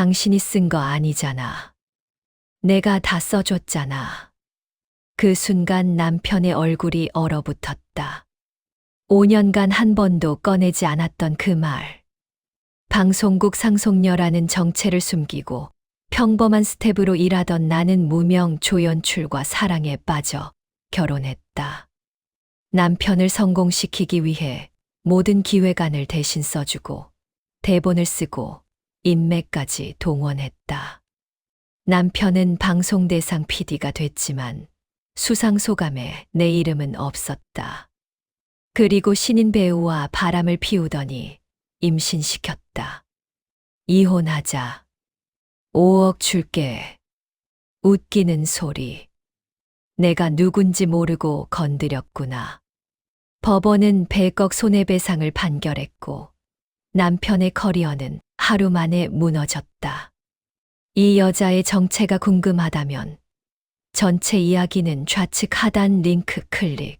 당신이 쓴 거 아니잖아. 내가 다 써줬잖아. 그 순간 남편의 얼굴이 얼어붙었다. 5년간 한 번도 꺼내지 않았던 그 말. 방송국 상속녀라는 정체를 숨기고 평범한 스텝으로 일하던 나는 무명 조연출과 사랑에 빠져 결혼했다. 남편을 성공시키기 위해 모든 기획안을 대신 써주고 대본을 쓰고 인맥까지 동원했다. 남편은 방송대상 PD가 됐지만 수상 소감에 내 이름은 없었다. 그리고 신인 배우와 바람을 피우더니 임신시켰다. 이혼하자. 5억 줄게. 웃기는 소리. 내가 누군지 모르고 건드렸구나. 법원은 100억 손해배상을 판결했고 남편의 커리어는 하루 만에 무너졌다. 이 여자의 정체가 궁금하다면 전체 이야기는 좌측 하단 링크 클릭.